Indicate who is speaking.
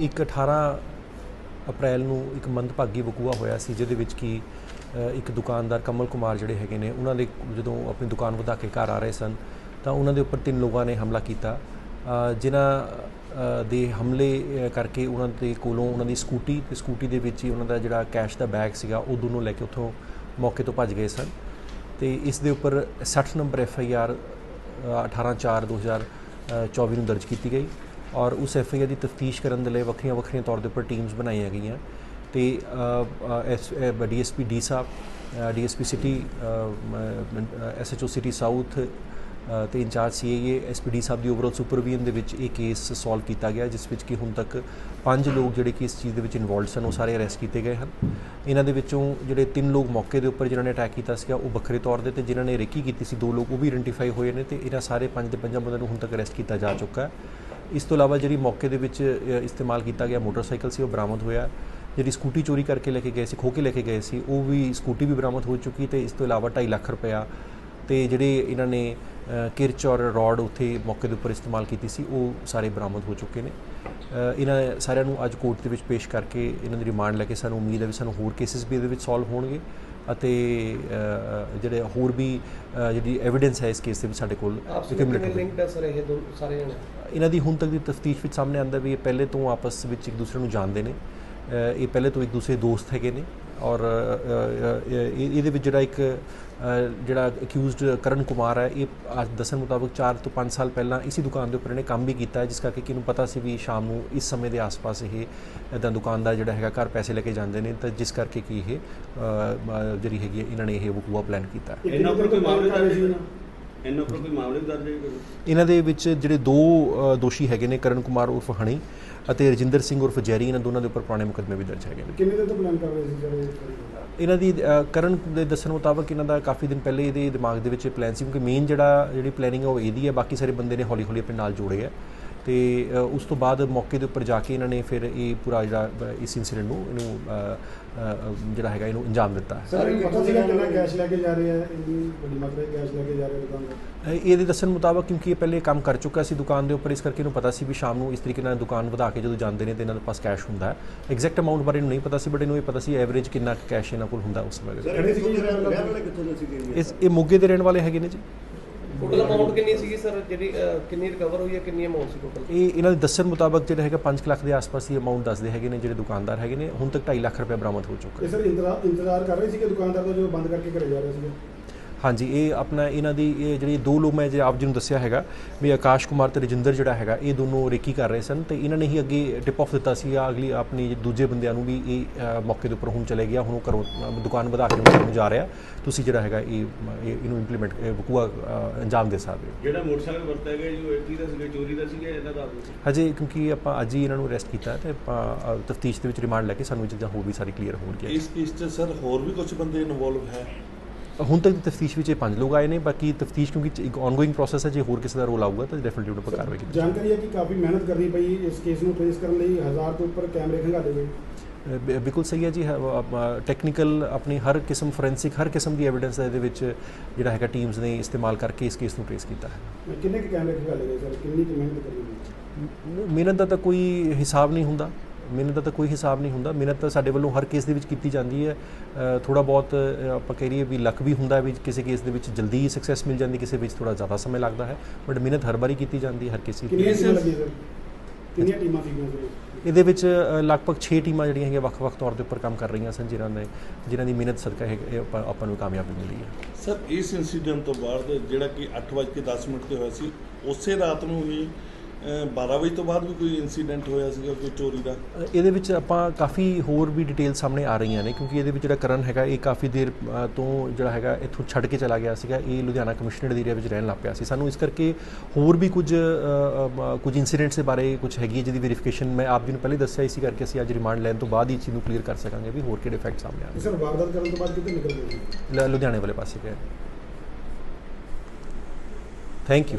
Speaker 1: ਇੱਕ 18 ਅਪ੍ਰੈਲ ਨੂੰ ਇੱਕ ਮੰਦਭਾਗੀ ਵਕੂਆ ਹੋਇਆ ਸੀ, ਜਿਹਦੇ ਵਿੱਚ ਕਿ ਇੱਕ ਦੁਕਾਨਦਾਰ ਕਮਲ ਕੁਮਾਰ ਜਿਹੜੇ ਹੈਗੇ ਨੇ, ਉਹਨਾਂ ਦੇ ਜਦੋਂ ਆਪਣੀ ਦੁਕਾਨ ਵਧਾ ਕੇ ਘਰ ਆ ਰਹੇ ਸਨ, ਤਾਂ ਉਹਨਾਂ ਦੇ ਉੱਪਰ ਤਿੰਨ ਲੋਕਾਂ ਨੇ ਹਮਲਾ ਕੀਤਾ। ਜਿਨ੍ਹਾਂ ਦੇ ਹਮਲੇ ਕਰਕੇ ਉਹਨਾਂ ਦੇ ਕੋਲੋਂ ਉਹਨਾਂ ਦੀ ਸਕੂਟੀ, ਤੇ ਸਕੂਟੀ ਦੇ ਵਿੱਚ ਹੀ ਉਹਨਾਂ ਦਾ ਜਿਹੜਾ ਕੈਸ਼ ਦਾ ਬੈਗ ਸੀਗਾ, ਉਹ ਦੋਨੋਂ ਲੈ ਕੇ ਉੱਥੋਂ ਮੌਕੇ ਤੋਂ ਭੱਜ ਗਏ ਸਨ। ਤੇ ਇਸ ਦੇ ਉੱਪਰ 60 ਨੰਬਰ ਐਫ ਆਈ ਆਰ 18/4/2024 ਨੂੰ ਦਰਜ ਕੀਤੀ ਗਈ। ਔਰ ਉਸ ਐਫ ਆਈ ਆਰ ਦੀ ਤਫਤੀਸ਼ ਕਰਨ ਦੇ ਲਈ ਵੱਖਰੀਆਂ ਵੱਖਰੀਆਂ ਤੌਰ ਦੇ ਉੱਪਰ ਟੀਮਸ ਬਣਾਈਆਂ ਗਈਆਂ। ਤੇ ਐਸ ਡੀਐਸਪੀ ਡੀ ਸਾਹਿਬ DSP city SHO city south ਅ, ਤੇ ਇੰਚਾਰਜ ਸੀਏਏ ਐਸਪੀਡੀ ਸਾਹਿਬ ਦੀ ਓਵਰਆਲ ਸੁਪਰਵੀਜ਼ਨ ਦੇ ਵਿੱਚ ਇਹ ਕੇਸ ਸੋਲਵ ਕੀਤਾ ਗਿਆ ਜਿਸ ਵਿੱਚ ਕਿ ਹੁਣ ਤੱਕ ਪੰਜ ਲੋਕ ਜਿਹੜੇ ਕਿ ਇਸ ਚੀਜ਼ ਦੇ ਵਿੱਚ ਇਨਵੋਲਡ ਸਨ ਉਹ ਸਾਰੇ ਅਰੈਸਟ ਕੀਤੇ ਗਏ ਹਨ। ਇਹਨਾਂ ਦੇ ਵਿੱਚੋਂ ਜਿਹੜੇ ਤਿੰਨ ਲੋਕ ਮੌਕੇ ਦੇ ਉੱਪਰ ਜਿਨ੍ਹਾਂ ਨੇ ਅਟੈਕ ਕੀਤਾ ਸੀਗਾ ਉਹ ਵੱਖਰੇ ਤੌਰ ਦੇ ਤੇ ਜਿਨ੍ਹਾਂ ਨੇ ਰੇਕੀ ਕੀਤੀ ਸੀ ਦੋ ਲੋਕ ਉਹ ਵੀ ਆਇਡੈਂਟੀਫਾਈ ਹੋਏ ਨੇ ਤੇ ਇਹਨਾਂ ਸਾਰੇ ਪੰਜ ਦੇ ਪੰਜਾਂ ਬੰਦਿਆਂ ਨੂੰ ਹੁਣ ਤੱਕ ਅਰੈਸਟ ਕੀਤਾ ਜਾ ਚੁੱਕਾ ਹੈ। ਇਸ ਤੋਂ ਇਲਾਵਾ ਜਿਹੜੀ ਮੌਕੇ ਦੇ ਵਿੱਚ ਇਸਤੇਮਾਲ ਕੀਤਾ ਗਿਆ ਮੋਟਰਸਾਈਕਲ ਸੀ, ਉਹ ਬਰਾਮਦ ਹੋਇਆ। ਜਿਹੜੀ ਸਕੂਟੀ ਚੋਰੀ ਕਰਕੇ ਲੈ ਕੇ ਗਏ ਸੀ ਖੋ ਕੇ ਲੈ ਕੇ ਗਏ ਸੀ, ਉਹ ਵੀ ਸਕੂਟੀ ਵੀ ਬਰਾਮਦ ਹੋ ਚੁੱਕੀ ਤੇ ਇਸ ਤੋਂ ਇਲਾਵਾ 2.5 ਲੱਖ ਰੁਪਇਆ ਤੇ ਜਿਹੜੇ ਇਹਨਾਂ ਨੇ ਕਿਰਚ ਔਰ ਰੋਡ ਉੱਥੇ ਮੌਕੇ ਦੇ ਉੱਪਰ ਇਸਤੇਮਾਲ ਕੀਤੀ ਸੀ, ਉਹ ਸਾਰੇ ਬਰਾਮਦ ਹੋ ਚੁੱਕੇ ਨੇ। ਇਹਨਾਂ ਸਾਰਿਆਂ ਨੂੰ ਅੱਜ ਕੋਰਟ ਦੇ ਵਿੱਚ ਪੇਸ਼ ਕਰਕੇ ਇਹਨਾਂ ਦੀ ਰਿਮਾਂਡ ਲੈ ਕੇ ਸਾਨੂੰ ਉਮੀਦ ਹੈ ਵੀ ਸਾਨੂੰ ਹੋਰ ਕੇਸਿਸ ਵੀ ਇਹਦੇ ਵਿੱਚ ਸੋਲਵ ਹੋਣਗੇ ਅਤੇ ਜਿਹੜੇ ਹੋਰ ਵੀ ਜਿਹੜੀ ਐਵੀਡੈਂਸ ਹੈ ਇਸ ਕੇਸ ਦੇ ਵਿੱਚ ਸਾਡੇ ਕੋਲ
Speaker 2: ਦੋ ਸਾਰੇ ਜਣੇ?
Speaker 1: ਇਹਨਾਂ ਦੀ ਹੁਣ ਤੱਕ ਦੀ ਤਫਤੀਸ਼ ਵਿੱਚ ਸਾਹਮਣੇ ਆਂਦਾ ਵੀ ਇਹ ਪਹਿਲੇ ਤੋਂ ਆਪਸ ਵਿੱਚ ਇੱਕ ਦੂਸਰੇ ਨੂੰ ਜਾਣਦੇ ਨੇ। ਇਹ ਪਹਿਲੇ ਤੋਂ ਇੱਕ ਦੂਸਰੇ ਦੋਸਤ ਹੈਗੇ ਨੇ ਔਰ ਇਹਦੇ ਵਿੱਚ ਜਿਹੜਾ ਇੱਕ ਜਿਹੜਾ ਅਕਿਊਜ਼ਡ ਕਰਨ ਕੁਮਾਰ ਹੈ ਇਹ ਅੱਜ ਦੱਸਣ ਮੁਤਾਬਕ 4 ਤੋਂ 5 ਸਾਲ ਪਹਿਲਾਂ ਇਸੇ ਦੁਕਾਨ ਦੇ ਉੱਪਰ ਇਹਨੇ ਕੰਮ ਵੀ ਕੀਤਾ ਹੈ ਜਿਸ ਕਰਕੇ ਕਿ ਇਹਨੂੰ ਪਤਾ ਸੀ ਵੀ ਸ਼ਾਮ ਨੂੰ ਇਸ ਸਮੇਂ ਦੇ ਆਸ-ਪਾਸ ਇਹ ਇਦਾਂ ਦੁਕਾਨਦਾਰ ਜਿਹੜਾ ਹੈਗਾ ਘਰ ਪੈਸੇ ਲੈ ਕੇ ਜਾਂਦੇ ਨੇ ਤਾਂ ਜਿਸ ਕਰਕੇ ਕਿ ਇਹ ਜਿਹੜੀ ਹੈਗੀ ਹੈ, ਇਹਨਾਂ ਨੇ ਇਹ ਵਕੂਆ ਪਲਾਨ ਕੀਤਾ
Speaker 3: ਇਹਨਾਂ ਉੱਪਰ ਕੋਈ ਮਾਮਲੇ ਦਰਜ ਹੈ ਇਹਨਾਂ ਉੱਪਰ ਕੋਈ ਮਾਮਲੇ ਵੀ ਦਰਜ ਹੈ ਕੋਈ?
Speaker 1: ਇਹਨਾਂ ਦੇ ਵਿੱਚ ਜਿਹੜੇ ਦੋ ਦੋਸ਼ੀ ਹੈਗੇ ਨੇ ਕਰਨ ਕੁਮਾਰ ਉਰਫ ਹਣੀ ਅਤੇ ਰਜਿੰਦਰ ਸਿੰਘ ਉਰਫ ਜੈਰੀ ਇਹਨਾਂ ਦੋਨਾਂ ਦੇ ਉੱਪਰ ਪੁਰਾਣੇ ਮੁਕੱਦਮੇ ਵੀ ਦਰਜ ਹੈਗੇ ਨੇ।
Speaker 4: ਕਿੰਨੇ ਦਿਨ ਤੋਂ ਪਲਾਨ ਕਰ ਰਹੇ ਸੀ ਜਿਹੜੇ
Speaker 1: ਇਹਨਾਂ ਦੀ ਕਰਨ ਦੇ ਦੱਸਣ ਮੁਤਾਬਕ ਇਹਨਾਂ ਦਾ ਕਾਫੀ ਦਿਨ ਪਹਿਲੇ ਇਹਦੇ ਦਿਮਾਗ ਦੇ ਵਿੱਚ ਪਲਾਨ ਸੀ ਕਿਉਂਕਿ ਮੇਨ ਜਿਹੜਾ ਜਿਹੜੀ ਪਲੈਨਿੰਗ ਉਹ ਇਹਦੀ ਹੈ ਬਾਕੀ ਸਾਰੇ ਬੰਦੇ ਨੇ ਹੌਲੀ ਹੌਲੀ ਆਪਣੇ ਨਾਲ ਜੋੜੇ ਆ। ਤੇ ਉਸ ਤੋਂ ਬਾਅਦ ਮੌਕੇ ਦੇ ਉੱਪਰ ਜਾ ਕੇ ਇਹਨਾਂ ਨੇ ਫਿਰ ਇਹ ਪੂਰਾ ਜਿਹੜਾ ਇਸ ਇਨਸੀਡੈਂਟ ਨੂੰ ਇਹਨੂੰ ਜਿਹੜਾ ਹੈਗਾ ਇਹਨੂੰ ਅੰਜਾਮ ਦਿੱਤਾ ਹੈ।
Speaker 4: ਸਰ ਇਹ ਪਤਾ ਸੀਗਾ ਕਿੰਨਾ ਕੈਸ਼ ਲੈ ਕੇ ਜਾ ਰਹੇ ਆ? ਇੰਨੀ ਵੱਡੀ ਮਾਤਰਾ ਵਿੱਚ ਕੈਸ਼ ਲੈ ਕੇ ਜਾ ਰਹੇ ਦੁਕਾਨ ਤੋਂ?
Speaker 1: ਇਹਦੇ ਦੱਸਣ ਮੁਤਾਬਕ ਕਿਉਂਕਿ ਇਹ ਪਹਿਲੇ ਕੰਮ ਕਰ ਚੁੱਕਾ ਸੀ ਦੁਕਾਨ ਦੇ ਉੱਪਰ ਇਸ ਕਰਕੇ ਇਹਨੂੰ ਪਤਾ ਸੀ ਵੀ ਸ਼ਾਮ ਨੂੰ ਇਸ ਤਰੀਕੇ ਨਾਲ ਦੁਕਾਨ ਵਧਾ ਕੇ ਜਦੋਂ ਜਾਂਦੇ ਨੇ ਤੇ ਇਹਨਾਂ ਦੇ ਪਾਸ ਕੈਸ਼ ਹੁੰਦਾ ਹੈ। ਐਗਜ਼ੈਕਟ ਅਮਾਉਂਟ ਬਾਰੇ ਇਹਨੂੰ ਨਹੀਂ ਪਤਾ ਸੀ ਬਟ ਇਹਨੂੰ ਇਹ ਪਤਾ ਸੀ ਐਵਰੇਜ ਕਿੰਨਾ ਕੈਸ਼ ਇਹਨਾਂ ਕੋਲ ਹੁੰਦਾ ਉਸ ਸਮੇਂ ਦੇ ਇਸ ਇਹ ਮੋਗੇ ਦੇ ਰਹਿਣ ਵਾਲੇ ਹੈਗੇ ਨੇ ਜੀ।
Speaker 2: ਟੋਟਲ ਅਮਾਉਂਟ ਕਿੰਨੀ ਸੀਗੀ ਸਰ ਜਿਹੜੀ ਅਹ, ਕਿੰਨੀ ਰਿਕਵਰ ਹੋਈ ਹੈ ਕਿੰਨੀ ਅਮਾਉਂਟ ਸੀ ਟੋਟਲ
Speaker 1: ਇਹ ਇਹਨਾਂ ਦੇ ਦੱਸਣ ਮੁਤਾਬਕ ਜਿਹੜਾ ਹੈਗਾ 5 ਲੱਖ ਦੇ ਆਸ-ਪਾਸ ਦੀ ਅਮਾਉਂਟ ਦੱਸਦੇ ਹੈਗੇ ਨੇ ਜਿਹੜੇ ਦੁਕਾਨਦਾਰ ਹੈਗੇ ਨੇ ਹੁਣ ਤੱਕ 2.5 ਲੱਖ ਰੁਪਏ ਬਰਾਮਦ ਹੋ ਚੁੱਕਾ
Speaker 4: ਇਹ
Speaker 1: ਹੈ
Speaker 4: ਸਰ ਇੰਤਜ਼ਾਰ ਇੰਤਜ਼ਾਰ ਕਰ ਰਹੇ ਸੀ ਕਿ ਦੁਕਾਨਦਾਰ ਤੋਂ ਜੋ ਬੰਦ ਕਰਕੇ ਘਰੇ ਜਾ ਰਹੇ ਸੀਗੇ?
Speaker 1: ਹਾਂਜੀ ਇਹ ਆਪਣਾ ਇਹਨਾਂ ਦੀ ਇਹ ਜਿਹੜੀ ਦੋ ਲੋਕ ਮੈਂ ਜੇ ਆਪ ਜੀ ਨੂੰ ਦੱਸਿਆ ਹੈਗਾ ਵੀ ਆਕਾਸ਼ ਕੁਮਾਰ ਤੇ ਰਜਿੰਦਰ ਜਿਹੜਾ ਹੈਗਾ ਇਹ ਦੋਨੋਂ ਰੇਕੀ ਕਰ ਰਹੇ ਸਨ ਤੇ ਇਹਨਾਂ ਨੇ ਹੀ ਅੱਗੇ ਟਿਪ ਆਫ ਦਿੱਤਾ ਸੀ ਆ ਅਗਲੀ ਆਪਣੀ ਦੂਜੇ ਬੰਦਿਆਂ ਨੂੰ ਵੀ ਇਹ ਮੌਕੇ ਦੇ ਉੱਪਰ ਹੁਣ ਚਲੇ ਗਿਆ ਹੁਣ ਉਹ ਅ, ਦੁਕਾਨ ਵਧਾ ਕੇ ਉਹਨਾਂ ਨੂੰ ਜਾ ਰਿਹਾ। ਤੁਸੀਂ ਜਿਹੜਾ ਹੈਗਾ ਇਹ ਇਹ- ਇਹਨੂੰ ਇੰਪਲੀਮੈਂਟ ਵਕੂਆ ਅੰਜਾਮ ਦੇ ਸਕਦੇ ਹੋ।
Speaker 3: ਜਿਹੜਾ ਮੋਟਰਸਾਈਕਲ ਵਰਤਿਆ ਗਿਆ ਜੋ ਐਂਟੀ ਦਾ ਸੀਗਾ ਚੋਰੀ ਦਾ ਸੀਗਾ ਇਹਨਾਂ ਦਾ?
Speaker 1: ਹਜੇ ਕਿਉਂਕਿ ਆਪਾਂ ਅੱਜ ਹੀ ਇਹਨਾਂ ਨੂੰ ਅਰੈਸਟ ਕੀਤਾ ਤੇ ਆਪਾਂ ਤਫਤੀਸ਼ ਦੇ ਵਿੱਚ ਰਿਮਾਂਡ ਲੈ ਕੇ ਸਾਨੂੰ ਚੀਜ਼ਾਂ ਹੋਰ ਵੀ ਸਾਰੀ ਕਲੀਅਰ ਹੋਣਗੀਆਂ।
Speaker 5: ਇਸ ਕੇਸ 'ਚ ਸਰ ਹੋਰ ਵੀ ਕੁਝ ਬੰਦੇ ਇਨਵੋਲਵ ਹੈ?
Speaker 1: ਹੁਣ ਤੱਕ ਦੀ ਤਫਤੀਸ਼ ਵਿੱਚ ਇਹ ਪੰਜ ਲੋਕ ਆਏ ਨੇ ਬਾਕੀ ਤਫਤੀਸ਼ ਕਿਉਂਕਿ ਇੱਕ ਆਨਗੋਇੰਗ ਪ੍ਰੋਸੈਸ ਹੈ ਜੇ ਹੋਰ ਕਿਸੇ ਦਾ ਰੋਲ ਆਊਗਾ ਤਾਂ ਡੈਫੀਨਿਟਲੀ ਉਹਨਾਂ ਪਰ ਕਾਰਵਾਈ ਕੀਤੀ
Speaker 4: ਜਾਣਕਾਰੀ ਹੈ ਕਿ ਕਾਫੀ ਮਿਹਨਤ ਕਰਨੀ ਪਈ ਇਸ ਕੇਸ ਨੂੰ ਟ੍ਰੇਸ ਕਰਨ ਲਈ ਹਜ਼ਾਰ ਤੋਂ ਉੱਪਰ ਕੈਮਰੇ ਖੰਗਾਲੇ ਗਏ।
Speaker 1: ਬਿਲਕੁਲ ਸਹੀ ਹੈ ਜੀ ਟੈਕਨੀਕਲ ਆਪਣੀ ਹਰ ਕਿਸਮ ਫੋਰੈਂਸਿਕ ਹਰ ਕਿਸਮ ਦੀ ਐਵੀਡੈਂਸ ਦਾ ਇਹਦੇ ਵਿੱਚ ਜਿਹੜਾ ਹੈਗਾ ਟੀਮਸ ਨੇ ਇਸਤੇਮਾਲ ਕਰਕੇ ਇਸ ਕੇਸ ਨੂੰ ਟ੍ਰੇਸ ਕੀਤਾ ਹੈ।
Speaker 4: ਕਿੰਨੇ ਕੈਮਰੇ ਖੰਗਾਲੇ ਗਏ ਸਰ ਕਿੰਨੀ ਮਿਹਨਤ ਕਰਨੀ ਪਈ?
Speaker 1: ਮਿਹਨਤ ਦਾ ਤਾਂ ਕੋਈ ਹਿਸਾਬ ਨਹੀਂ ਹੁੰਦਾ। ਮਿਹਨਤ ਦਾ ਤਾਂ ਕੋਈ ਹਿਸਾਬ ਨਹੀਂ ਹੁੰਦਾ। ਮਿਹਨਤ ਤਾਂ ਸਾਡੇ ਵੱਲੋਂ ਹਰ ਕੇਸ ਦੇ ਵਿੱਚ ਕੀਤੀ ਜਾਂਦੀ ਹੈ। ਥੋੜਾ ਬਹੁਤ ਆਪਾਂ ਕਹਿ ਰਹੀਏ ਵੀ ਲੱਕ ਵੀ ਹੁੰਦਾ ਹੈ ਵੀ ਕਿਸੇ ਕੇਸ ਦੇ ਵਿੱਚ ਜਲਦੀ ਸਕਸੈਸ ਮਿਲ ਜਾਂਦੀ ਕਿਸੇ ਵਿੱਚ ਥੋੜਾ ਜ਼ਿਆਦਾ ਸਮਾਂ ਲੱਗਦਾ ਹੈ। ਬਟ ਮਿਹਨਤ ਹਰ ਵਾਰੀ ਕੀਤੀ ਜਾਂਦੀ ਹੈ ਹਰ ਕਿਸੇ ਦੀ।
Speaker 4: ਕਿੰਨੀਆਂ ਟੀਮਾਂ ਸੀਗੀਆਂ
Speaker 1: ਇਹਦੇ ਵਿੱਚ ਲਗਭਗ 6 ਟੀਮਾਂ ਜਿਹੜੀਆਂ ਹੈਗੀਆਂ ਵੱਖ-ਵੱਖ ਤੌਰ ਦੇ ਉੱਪਰ ਕੰਮ ਕਰ ਰਹੀਆਂ ਸਨ ਜਿਨ੍ਹਾਂ ਨੇ ਜਿਨ੍ਹਾਂ ਦੀ ਮਿਹਨਤ ਸਦਕਾ ਇਹ ਆਪਾਂ ਨੂੰ ਕਾਮਯਾਬੀ ਮਿਲੀ ਹੈ।
Speaker 5: ਸਰ ਇਸ ਇਨਸੀਡੈਂਟ ਤੋਂ ਬਾਅਦ ਜਿਹੜਾ ਕਿ 8:10 ਮਿੰਟ ਤੇ ਹੋਇਆ ਸੀ ਉਸੇ ਰਾਤ ਨੂੰ ਹੀ ਅਹ, 12 ਵਜੇ ਤੋਂ ਬਾਅਦ ਵੀ ਕੋਈ ਇਨਸੀਡੈਂਟ ਹੋਇਆ ਸੀਗਾ ਕੋਈ ਚੋਰੀ ਦਾ?
Speaker 1: ਇਹਦੇ ਵਿੱਚ ਆਪਾਂ ਕਾਫੀ ਹੋਰ ਵੀ ਡਿਟੇਲ ਸਾਹਮਣੇ ਆ ਰਹੀਆਂ ਨੇ ਕਿਉਂਕਿ ਇਹਦੇ ਵਿੱਚ ਜਿਹੜਾ ਕਰਨ ਹੈਗਾ ਇਹ ਕਾਫੀ ਦੇਰ ਤੋਂ ਜਿਹੜਾ ਹੈਗਾ ਇੱਥੋਂ ਛੱਡ ਕੇ ਚਲਾ ਗਿਆ ਸੀਗਾ ਇਹ ਲੁਧਿਆਣਾ ਕਮਿਸ਼ਨਰੇਟ ਦੇ ਏਰੀਆ ਵਿੱਚ ਰਹਿਣ ਲੱਗ ਪਿਆ ਸੀ। ਸਾਨੂੰ ਇਸ ਕਰਕੇ ਹੋਰ ਵੀ ਕੁਝ ਕੁਝ ਇਨਸੀਡੈਂਟਸ ਦੇ ਬਾਰੇ ਕੁਝ ਹੈਗੀ ਹੈ ਜਿਹਦੀ ਵੈਰੀਫਿਕੇਸ਼ਨ ਮੈਂ ਆਪ ਜੀ ਨੂੰ ਪਹਿਲੇ ਦੱਸਿਆ ਇਸੀ ਕਰਕੇ ਅਸੀਂ ਅੱਜ ਰਿਮਾਂਡ ਲੈਣ ਤੋਂ ਬਾਅਦ ਹੀ ਇਸ ਚੀਜ਼ ਨੂੰ ਕਲੀਅਰ ਕਰ ਸਕਾਂਗੇ ਵੀ ਹੋਰ ਕਿਹੜੇ ਫੈਕਟ ਸਾਹਮਣੇ ਆ
Speaker 4: ਇਹ ਸਰ ਵਾਰਦਾਤ ਕਰਨ ਤੋਂ ਬਾਅਦ ਕਿੱਥੇ ਨਿਕਲ ਗਏ? ਸੀ
Speaker 1: ਲੁਧਿਆਣੇ ਵਾਲੇ ਪਾਸੇ ਗਏ। Thank you